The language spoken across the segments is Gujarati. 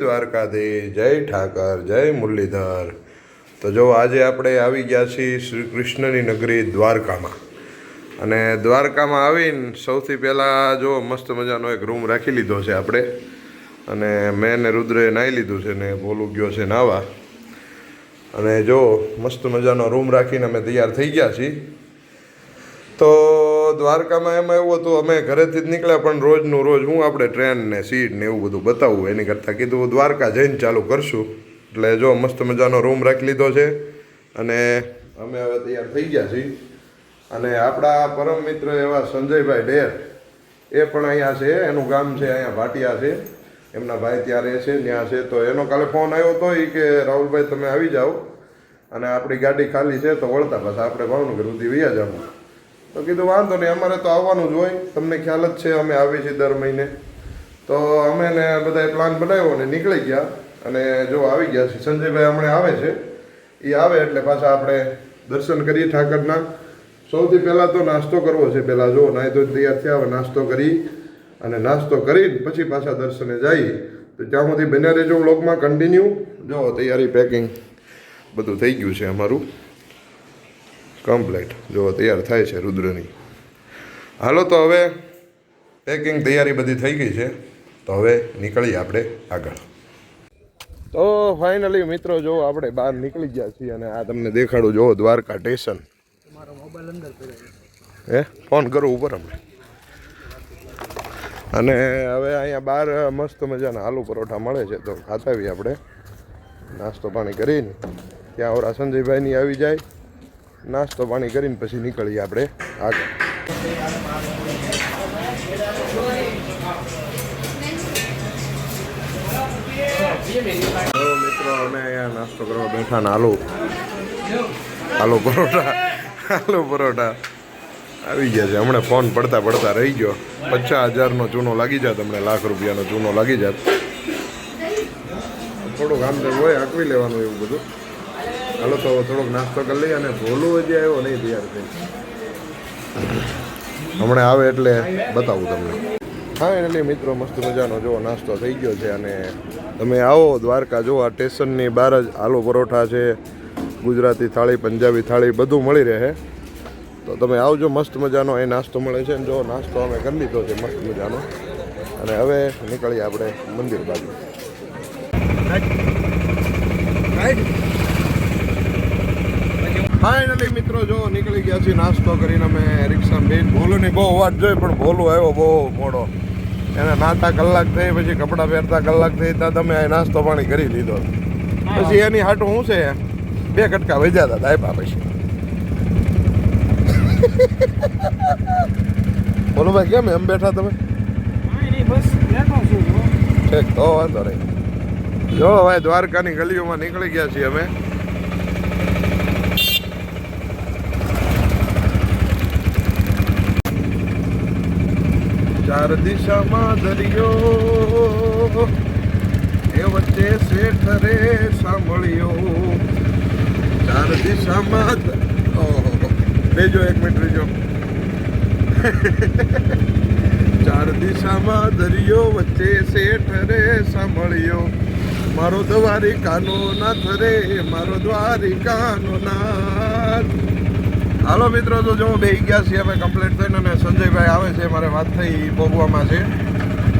દ્વારકાધીશ, જય ઠાકર, જય મુરલીધર. તો જો આજે આપણે આવી ગયા છીએ શ્રી કૃષ્ણની નગરી દ્વારકામાં. અને દ્વારકામાં આવીને સૌથી પહેલાં જો મસ્ત મજાનો એક રૂમ રાખી લીધો છે આપણે. અને મેં ને રુદ્રે નાહી લીધું છે ને બોલું ગયો છે નાવા અને જો મસ્ત મજાનો રૂમ રાખીને અમે તૈયાર થઈ ગયા છીએ. તો દ્વારકામાં એમાં એવું હતું, અમે ઘરેથી જ નીકળ્યા, પણ રોજનું રોજ હું આપણે ટ્રેન ને સીટ ને એવું બધું બતાવવું એની કરતાં કીધું દ્વારકા જઈને ચાલુ કરશું. એટલે જો મસ્ત મજાનો રૂમ રાખી લીધો છે. અને અમે હવે તૈયાર થઈ ગયા છીએ. અને આપણા પરમ મિત્ર એવા સંજયભાઈ ડેર, એ પણ અહીંયા છે. એનું ગામ છે અહીંયા ભાટિયા છે. એમના ભાઈ ત્યાં રહે છે, ત્યાં છે. તો એનો કાલે ફોન આવ્યો હતો એ કે, રાહુલભાઈ, તમે આવી જાઓ. અને આપણી ગાડી ખાલી છે તો વળતા પાછા આપણે ભાવનગર સુધી વૈયા જવાનું તો કીધું, વાંધો નહીં, અમારે તો આવવાનું જ હોય. તમને ખ્યાલ જ છે, અમે આવીએ છીએ દર મહિને. તો અમે ને બધાએ પ્લાન બનાવ્યો અને નીકળી ગયા. અને જો આવી ગયા છે સંજયભાઈ હમણાં આવે છે. એ આવે એટલે પાછા આપણે દર્શન કરીએ ઠાકરના. સૌથી પહેલાં તો નાસ્તો કરવો છે પહેલાં, જો, નાહી તો તૈયાર થયા હવે નાસ્તો કરી અને નાસ્તો કરીને પછી પાછા દર્શને જઈએ. તો ત્યાં સુધી બન્યા રહેજો વ્લોગમાં કન્ટિન્યુ જો, તૈયારી પેકિંગ બધું થઈ ગયું છે અમારું. કમ્પ્લેટ જો તૈયાર થાય છે રુદ્રની. હાલો તો હવે પેકિંગ તૈયારી બધી થઈ ગઈ છે. તો હવે નીકળીએ આપણે આગળ. તો ફાઇનલી મિત્રો જો આપણે બહાર નીકળી ગયા છીએ અને આ તમને દેખાડું જો દ્વારકા સ્ટેશન. હે? ફોન કરું ઉપર અમે અને હવે અહીંયા બહાર મસ્ત મજાના આલુ પરોઠા મળે છે તો ખાતા આવીએ આપણે. નાસ્તો પાણી કરીને. ત્યાં ઓરા સંજયભાઈની આવી જાય. નાસ્તો પાણી કરીને પછી નીકળીએ આપણે આગળ. મિત્રો, અમે અહીંયા નાસ્તો કરવા બેઠા ને આલુ આલુ પરોઠા. આલુ પરોઠા. આવી ગયા છે. હમણાં ફોન પડતા પડતા રહી ગયો. પચાસ હજારનો ચૂનો લાગી જાત હમણાં, લાખ રૂપિયાનો ચૂનો લાગી જાત. થોડુંક આમ હોય, આંકવી લેવાનું એવું બધું. હાલો તો થોડોક નાસ્તો કરી લઈએ અને ભોલું હજી આવ્યો નહીં તૈયાર થઈ હમણાં આવે એટલે બતાવું તમને. હા એટલે મિત્રો, મસ્ત મજાનો જો નાસ્તો થઈ ગયો છે અને તમે આવો દ્વારકા, જો આ સ્ટેશનની બહાર જ આલુ પરોઠા છે, ગુજરાતી થાળી, પંજાબી થાળી બધું મળી રહે. તો તમે આવજો, મસ્ત મજાનો એ નાસ્તો મળે છે જો નાસ્તો અમે કરી લીધો છે, મસ્ત મજાનો. અને હવે નીકળીએ આપણે મંદિર બાજુ. ફાઇનલી મિત્રો જો નીકળી ગયા છીએ નાસ્તો કરીને અમે રિક્ષા બે ભોલુની બહુ વાત જોઈ પણ ભોલું આવ્યો બહુ મોડો. એને નાતા કલાક થઈ પછી કપડાં પહેરતા કલાક થઈ ત્યાં તમે નાસ્તો પાણી કરી લીધો. પછી એની હાટું શું છે? બે કટકા વેજા હતા દાયપા પછી. બોલો ભાઈ કેમ એમ બેઠા તમે? ઠીક તો વાંધો નહીં. જો હવે દ્વારકાની ગલીઓમાં નીકળી ગયા છીએ અમે. ચાર દિશામાં દરિયો. એ વચ્ચે શેઠ રે સાંભળ્યો. ચાર દિશામાં લેજો એક મિનિટ લેજો ચાર દિશામાં દરિયો વચ્ચે શેઠ રે સાંભળ્યો. મારો દ્વારિકાનો નાથ રે, મારો દ્વારિકાનો નાથ. હાલો મિત્રો તો જો બે ગયા છીએ અમે કમ્પ્લીટ થઈને અને સંજયભાઈ આવે છે મારે વાત થઈ ઈ ભોગવામાં છે.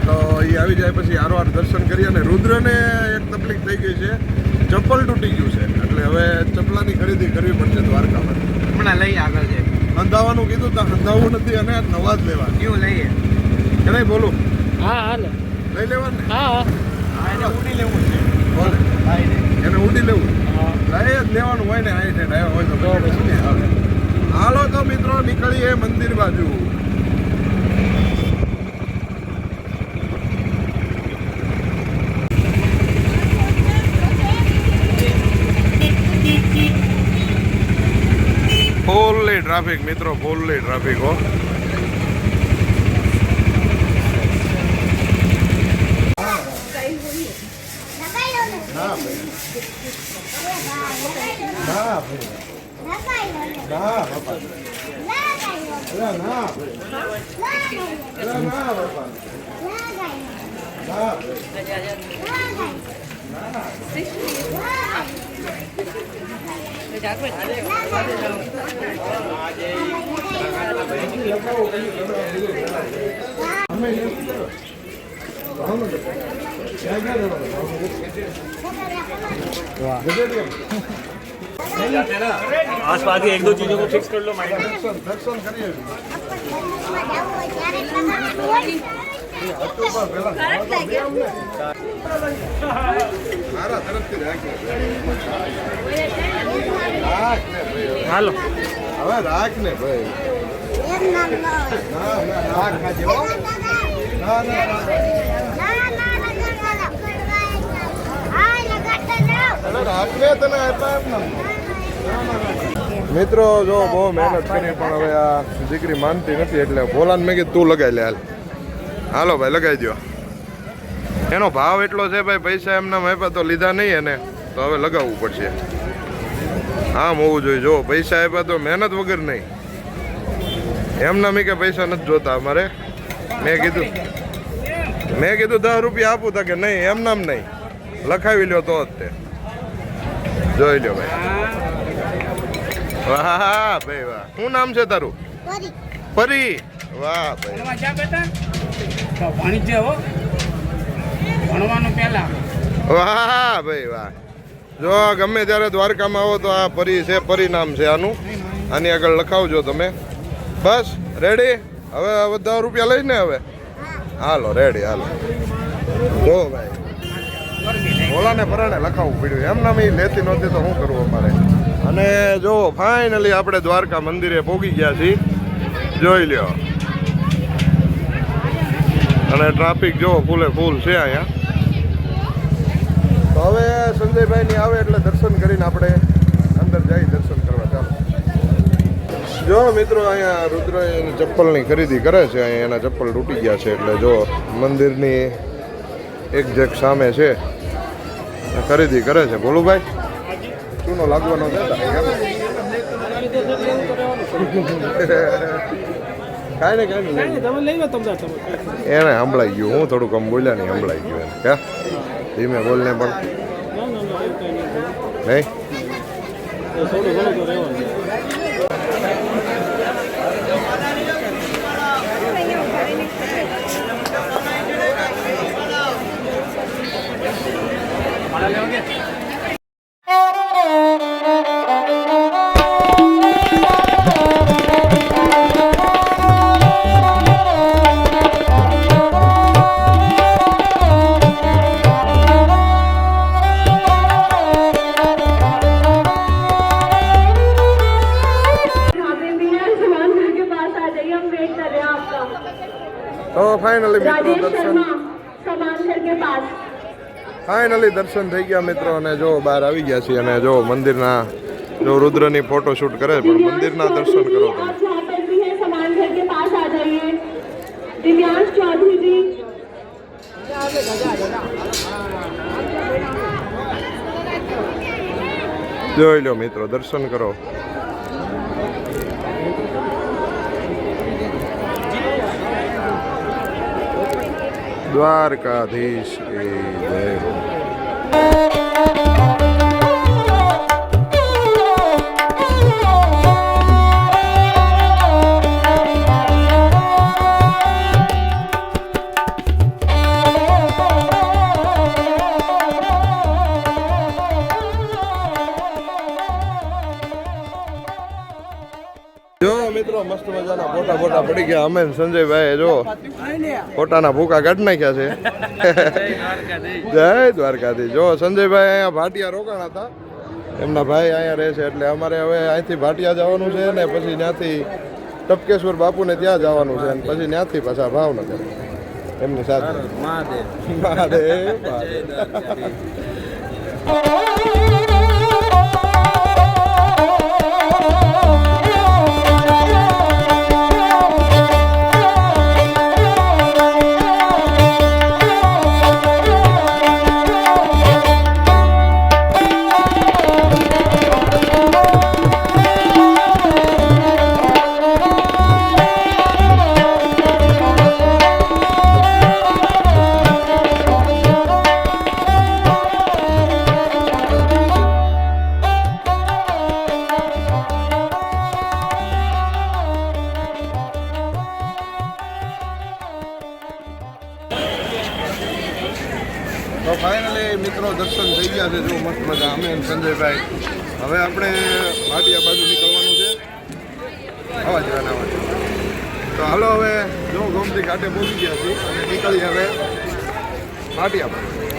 તો એ આવી જાય પછી હારવાર દર્શન કરી અને રુદ્રને એક તકલીફ થઈ ગઈ છે ચપ્પલ તૂટી ગયું છે. એટલે હવે ચપ્પલાની ખરીદી કરવી પડશે દ્વારકામાં. હમણાં લઈ આગળ છે. હંધાવાનું કીધું તો અંધાવું નથી અને નવા જ લેવા કેવું લઈએ? કે નહીં બોલું? હા હાલે લઈ લેવાનું? હા હા. એને ઉડી લેવું છે. બોલે. એને. ઉડી લેવું? હા. લઈ જ લેવાનું હોય ને આઈ આવ્યો હોય તો પછી નહીં આવે હાલો તો મિત્રો નીકળીએ મંદિર બાજુ. ફૂલ્લી ટ્રાફિક મિત્રો ફૂલ્લી ટ્રાફિક હો. आसपास की एक दो चीजों को फिक्स कर लो माइंड में દર્શન દર્શન કરીએ મારા તરફથી રાખીએ રાખ ને ભાઈ હાલો હવે રાખ ને ભાઈ ના ના રાખ ખાજે હો. ના ના રાખ. અરે રાખ ને તને આપ્યા એમ ને. મિત્રો, જો બહુ મહેનત કરી, પણ હવે આ દીકરી માનતી નથી, એટલે બોલાને મેં કીધું તું લગાવી લે હાલ. હાલો ભાઈ લગાવી દો એનો ભાવ એટલો છે ભાઈ, પૈસા એમના આપ્યા તો લીધા નહીં એને, તો હવે લગાવવું પડશે. આમ હોવું જોઈએ. જો પૈસા આપ્યા તો મહેનત વગર નહીં. એમના મેં કે પૈસા નથી જોતા અમારે. મેં કીધું મેં કીધું દસ રૂપિયા આપું તા કે નહીં, એમનામ નહીં. લખાવી લ્યો તો જ તે. જોઈ લ્યો ભાઈ. વાહ ભાઈ વાહ. શું નામ છે તારું? પરી. વાહ ભાઈ. બેટા. વાણિજ્ય હો. ભણવાનું પહેલા. વાહ ભાઈ વાહ. જો ગમે ત્યારે દ્વારકામાં આવો તો આ પરી છે પરિણામ છે આનું. આની આગળ લખાવજો તમે. બસ રેડી હવે બધા રૂપિયા લઈને હવે? હાલો રેડી હાલો. જો ભાઈ. ઓલાને પરાણે લખાવવું પડ્યું. એમ નામ એ લેતી નહોતી તો શું કરવું અમારે? અને જો ફાઇનલી આપણે દ્વારકા મંદિરે પહોંચી ગયા છીએ. જોઈ લ્યો. અને ટ્રાફિક જો ફૂલે ફૂલ છે અહીંયા. તો હવે સંજયભાઈ ની આવે એટલે દર્શન કરીને આપણે અંદર જઈ દર્શન કરવા ચાલો. જો મિત્રો અહીંયા રુદ્ર એની ચપ્પલની ખરીદી કરે છે, અહીંયા એના ચપ્પલ તૂટી ગયા છે એટલે જો મંદિરની એક જગ સામે છે ખરીદી કરે છે. ભોલુભાઈ? ચૂનો લાગવાનો? કાંઈ ને કાંઈ નહીં એને સંભળાઈ ગયું. હું થોડુંક આમ બોલ્યા નહીં સંભળાઈ ગયું એને. ક્યાં? ધીમે બોલને પણ. નહીં. ફાઇનલી દર્શન થઈ ગયા મિત્રો અને જો બહાર આવી ગયા છીએ અને જો મંદિરના, જો રુદ્રની ફોટોશૂટ કરે, પણ મંદિરના દર્શન કરો જોઈ લો મિત્રો, દર્શન કરો. દ્વારકાધીશ એ જય. જો મસ્ત મજાના ફોટા ફોટા પડી ગયા. અમે સંજયભાઈ જો ફોટાના ભૂકા કાઢ નાખ્યા છે. જય દ્વારકાથી જો સંજયભાઈ અહીંયા ભાટિયા રોકાણા હતા. એમના ભાઈ અહીંયા રહે છે એટલે અમારે હવે અહીંથી ભાટિયા જવાનું છે ને પછી ત્યાંથી ટપકેશ્વર બાપુને ત્યાં જવાનું છે અને પછી ત્યાંથી પાછા ભાવનગર. એમની સાથે. મહાદેવ. મહાદેવ અને સંજયભાઈ. હવે આપણે ભાટિયા બાજુ નીકળવાનું છે. આવા જવાના આવા તો હાલો હવે જો ગોમતી ઘાટે પહોંચી ગયા છીએ અને નીકળી હવે ભાટિયા બાજુ.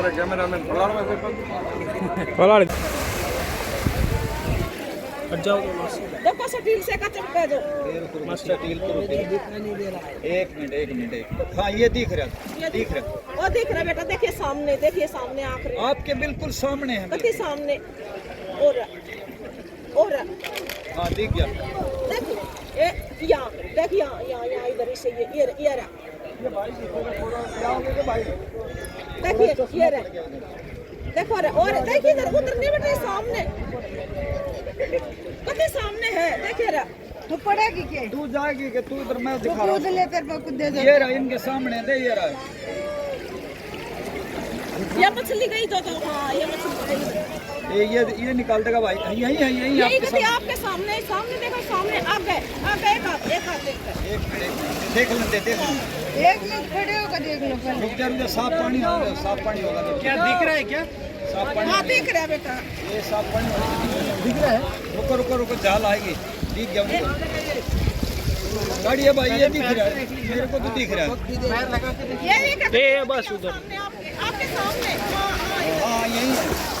તમારે કેમેરામેન ફલાણમાં છે પગ? देखो सटील से का चमका दो एक मिनट एक मिनट एक हाँ ये दिख रहा दिख रहा वो देख रहा बेटा देखिए सामने देखिए सामने आखिरी आपके बिल्कुल सामने है देखिए सामने और और हाँ दिख गया देखो ये यहाँ देख यहाँ यहाँ यहाँ इधर से ये ये ये रहा देखिए ये रहा। देखो रे और देखिए इधर उधर नहीं बैठे सामने। कते सामने है। देखिए रहा तू पड़ेगी के तू जाएगी के तू इधर मैं दिखा रहा हूँ। ले तेरे को कुछ दे दे। ये रहा इनके सामने दे ये रहा। ये मछली गई तो तो हाँ ये मछली गई। ये ये ये निकाल देगा भाई। यही है यही यही आपके सामने। आपके सामने सामने देखो सामने आ गए आ गए एक हाथ एक हाथ देख लेते देख लेते। एक मिनट खड़े होकर देख लो पहले। रुक जा रुक जा साफ़ पानी होगा साफ़ पानी होगा क्या दिख रहा है क्या? साफ़ पानी हाँ देख रहा है बेटा। ये साफ़ पानी दिख रहा है? रुको रुको रुको जाल आएगी। दिख गया मुझे। गाड़ी है भाई ये दिख रहा है। मेरे को तो दिख रहा है। ये ये बस उधर। आपके सामने। हाँ हाँ। हाँ यही।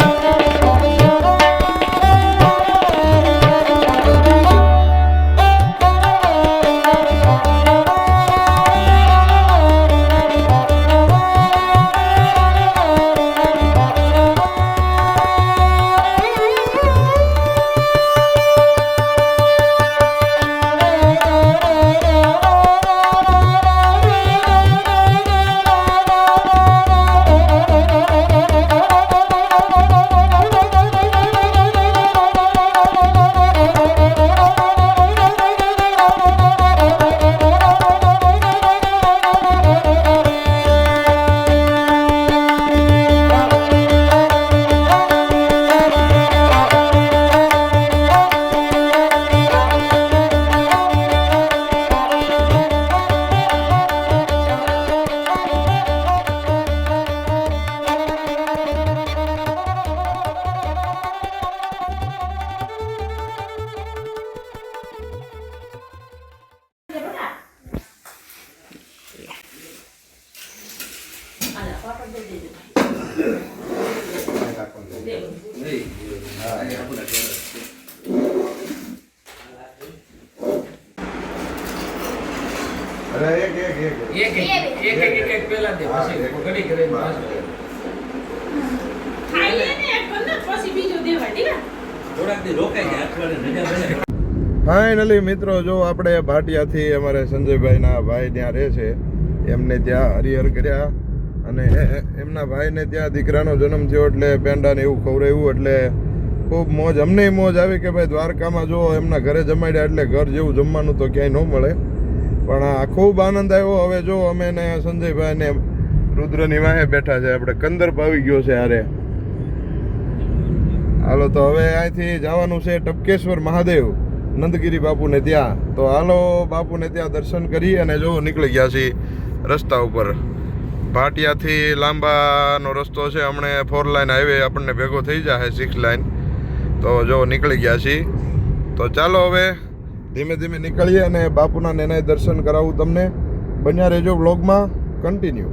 એક એક એક. એક પેલા દે પછી ઘડી ઘડી પાછું. ખાઈએ ને એક પછી બીજું દેવા ઠીક થોડાક દી રોકાઈ જાય અઠવાડિયે રજા બને. ફાઇનલી મિત્રો જો આપણે ભાટિયાથી અમારે સંજયભાઈના ભાઈ ત્યાં રહે છે એમને ત્યાં હરિહર કર્યા. અને એમના ભાઈને ત્યાં દીકરાનો જન્મ થયો એટલે પેંડાને એવું ખવડાવ્યું એટલે ખૂબ મોજ. અમને મોજ આવી કે ભાઈ દ્વારકામાં જો એમના ઘરે જમાડ્યા એટલે ઘર જેવું જમવાનું તો ક્યાંય ન મળે. પણ આ ખૂબ આનંદ આવ્યો. હવે જો અમે ને સંજયભાઈ ને રુદ્રની વાહે બેઠા છે. આપણે કંદર્પ આવી ગયો છે હારે. હાલો, તો હવે અહીંથી જવાનું છે ટપકેશ્વર મહાદેવ. નંદગીરી બાપુને ત્યાં. તો હાલો, બાપુને ત્યાં દર્શન કરી અને જો નીકળી ગયા છીએ રસ્તા ઉપર. ભાટિયાથી લાંબાનો રસ્તો છે. હમણે ફોર લાઈન હાઈવે આપણને ભેગો થઈ જશે સિક્સ લાઈન તો જો નીકળી ગયા છીએ. તો ચાલો હવે ધીમે ધીમે નીકળીએ અને બાપુના નેનાય દર્શન કરાવું તમને. બન્યા રહેજો બ્લોગમાં કન્ટિન્યુ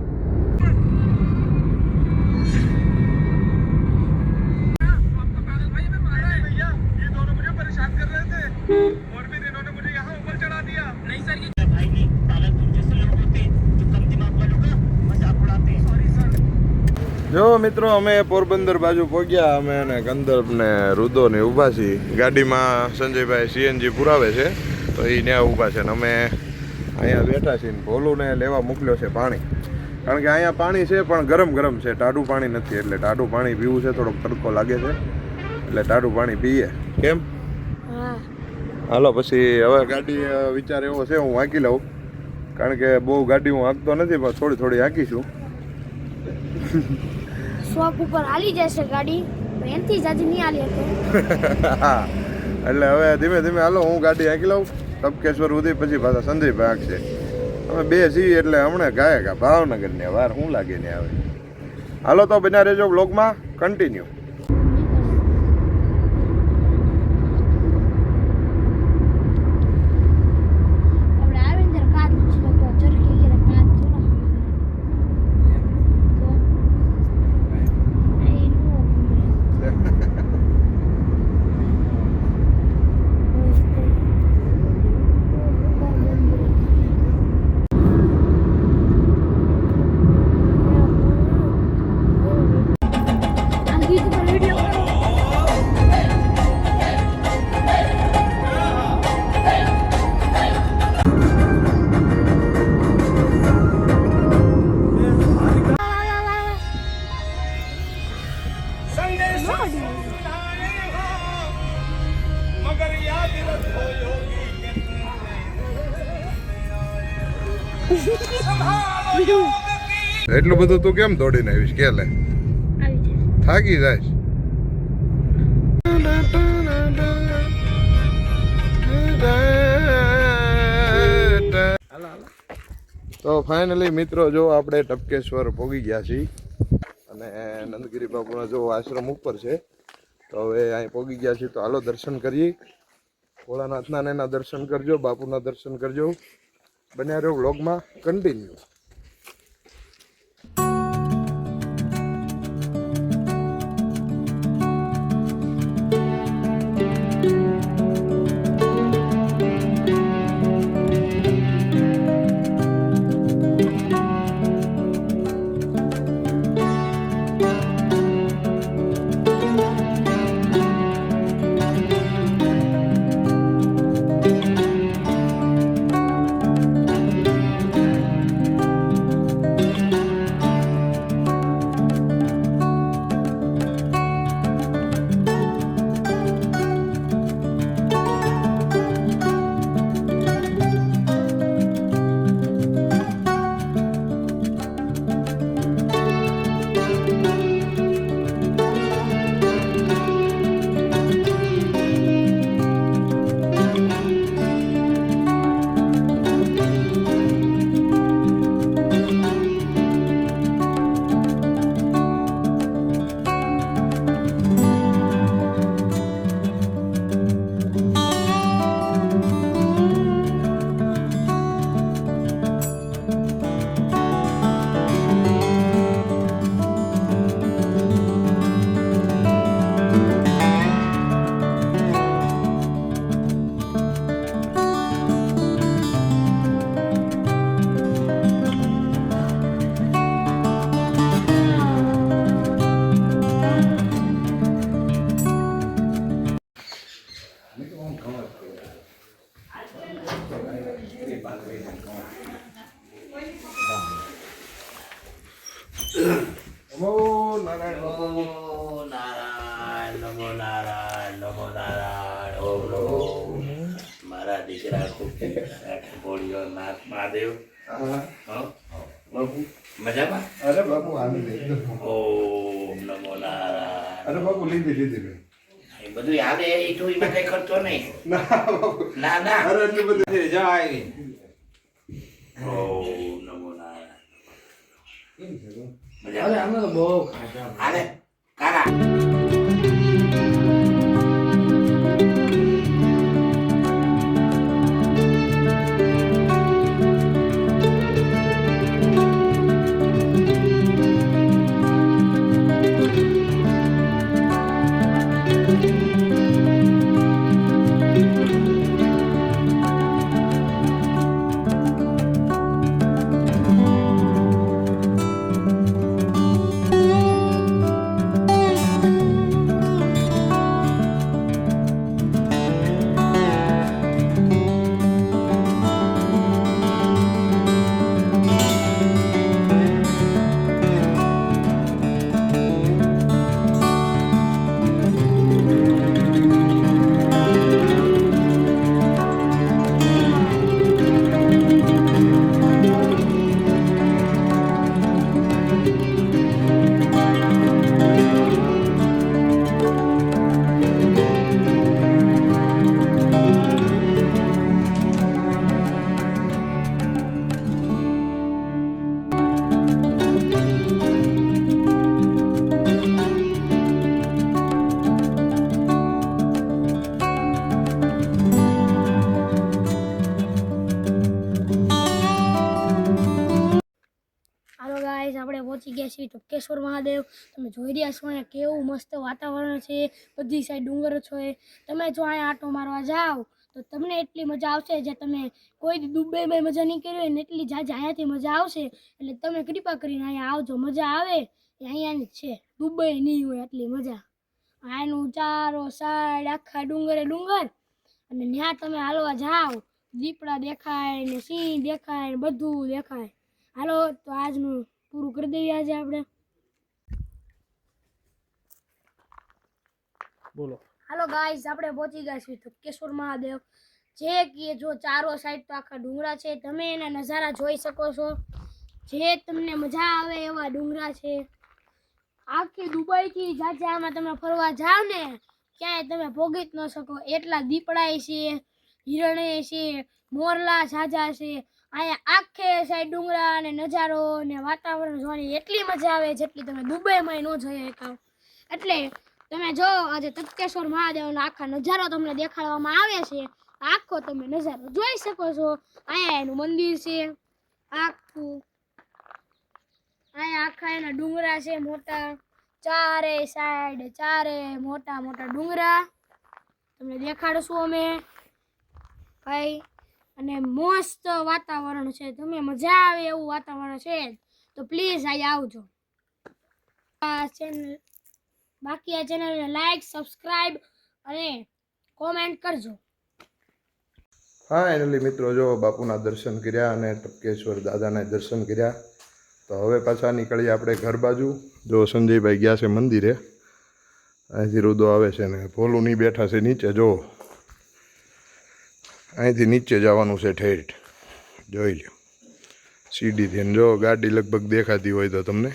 જો મિત્રો અમે પોરબંદર બાજુ પહોંચ્યા. અમે અને ગંધર્વ ને રુદો ને ઊભા છીએ. ગાડીમાં સંજયભાઈ સીએનજી પુરાવે છે તો એ ત્યાં ઊભા છે. ને અમે અહીંયા બેઠા છીએ ને ભોલુને લેવા મોકલ્યો છે પાણી. કારણ કે અહીંયા પાણી છે પણ ગરમ ગરમ છે. ટાઢું પાણી નથી એટલે ટાઢું પાણી પીવું છે થોડોક તડકો લાગે છે. એટલે ટાઢું પાણી પીએ. કેમ? હાલો પછી હવે ગાડી વિચાર એવો છે હું હાંકી લઉં. કારણ કે બહુ ગાડી હું હાંકતો નથી પણ થોડી થોડી હાંકીશું. શોપ ઉપર હાલી જશે ગાડી. એનથી જાજી નહીં હાલી હતી એટલે હવે ધીમે ધીમે હાલો, હું ગાડી હાંકી લઉં. તપકેશ્વર સુધી, પછી પાછા સંદીપ હાંકશે અમે બે છીએ એટલે હમણાં ગાયક આ ભાવનગર ને વાર શું લાગે ને આવે. હાલો તો બના રહેજો બ્લોગમાં કન્ટિન્યુ એટલું બધું તું કેમ દોડીને આવીશ? કે લે? થાકી જાય. તો ફાઇનલી મિત્રો જો આપણે ટપકેશ્વર પહોંચી ગયા છીએ અને નંદગીરી બાપુનો જો આશ્રમ ઉપર છે તો હવે અહીં પહોંચી ગયા છીએ. તો હાલો દર્શન કરીએ. ભોળાનાથના એના દર્શન કરજો બાપુના દર્શન કરજો. બન્યા રહ્યો વ્લોગમાં કન્ટિન્યુ નમો નારાયણ નમો નારાયણ નમો નારાયણ નમો નારાયણ. ઓમ નમો મારા દીકરા બોલ્યો નાથ મહાદેવ? બાપુ મજામાં અરે બાપુ આનંદ ઓમ નમો નારાયણ. અરે બાપુ લીધી લીધી બધું આવે એ તો એમાં કઈ ખર્ચો નહીં. ના ના ના. અરે એટલી બધી ઓ નમો નારાયણ. મજામાં? હાલે કાકા ગયા ટપકેશ્વર મહાદેવ, તમે જોઈ રહ્યા છો અહીંયા કેવું મસ્ત વાતાવરણ છે, બધી સાઈડ ડુંગર છે તમે જો અહીંયા આંટો મારવા જાઓ, તો તમને એટલી મજા આવશે જે તમે કોઈ દુબઈમાં મજા નહીં કરી હોય ને એટલી જાજા અહીંયાથી મજા આવશે. એટલે તમે કૃપા કરીને અહીંયા આવજો, મજા આવે. એ અહીંયાની જ છે, દુબઈ નહીં હોય એટલી મજા. આનું ચારો સાઈડ આખા ડુંગરે ડુંગર. અને ત્યાં તમે હાલવા જાઓ, દીપડા દેખાય ને સિંહ દેખાય ને બધું દેખાય. હાલો, તો આજનું પૂરું કરી દઈએ આજે આપણે. બોલો. હાલો ગાઈસ આપણે પહોંચી ગયા છીએ ધબકેશ્વર મહાદેવ. જે કે જો ચારો સાઈડ તો આખા ડુંગરા છે. તમે એના નજારા જોઈ શકો છો. જે તમને મજા આવે એવા ડુંગરા છે. આખી દુબઈથી જ્યાં આમાં તમે ફરવા જાવ ને ક્યાંય તમે ભોગી જ ન શકો. એટલા દીપડાય છે હિરણે છે મોરલા ઝાઝા છે. અહીંયા આખે સાઈડ ડુંગરા અને નજારો ને વાતાવરણ જોવાની એટલી મજા આવે જેટલી તમે દુબઈમાં ન જોઈ શકો એટલે તમે જો આજે તપકેશ્વર મહાદેવનો આખા નજારો તમને દેખાડવામાં આવે છે. આખો તમે નજારો જોઈ શકો છો. અહીંયા એનું મંદિર છે. આખું અહીંયા આખા એના ડુંગરા છે મોટા. ચારે સાઈડ ચારે મોટા મોટા ડુંગરા. તમને દેખાડશું અમે. ભાઈ અને મસ્ત વાતાવરણ છે. તમે મજા આવે એવું વાતાવરણ છે તો પ્લીઝ અહીંયા આવજો. આ ચેનલ બાકી આ ચેનલને લાઈક સબસ્ક્રાઈબ અને કોમેન્ટ કરજો. હા, એનલી મિત્રો, જો બાપુના દર્શન કર્યા અને ટપકેશ્વર દાદાના દર્શન કર્યા, તો હવે પાછા નીકળીએ આપણે ઘર બાજુ. જો સંજયભાઈ ગયા છે મંદિરે, અહીંથી રુદો આવે છે ને ભોલું નહીં બેઠા છે નીચે, જો. અહીંથી નીચે જવાનું છે ઠેઠ. જોઈ લો સીડીથી જો ગાડી લગભગ દેખાતી હોય તો તમને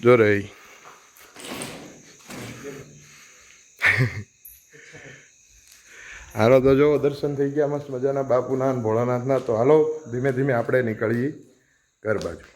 જો રહી. હાલો, તો જો દર્શન થઈ ગયા, મસ્ત મજાના. બાપુના ભોળાનાથના તો હાલો, ધીમે ધીમે આપણે નીકળીએ ઘર બાજુ.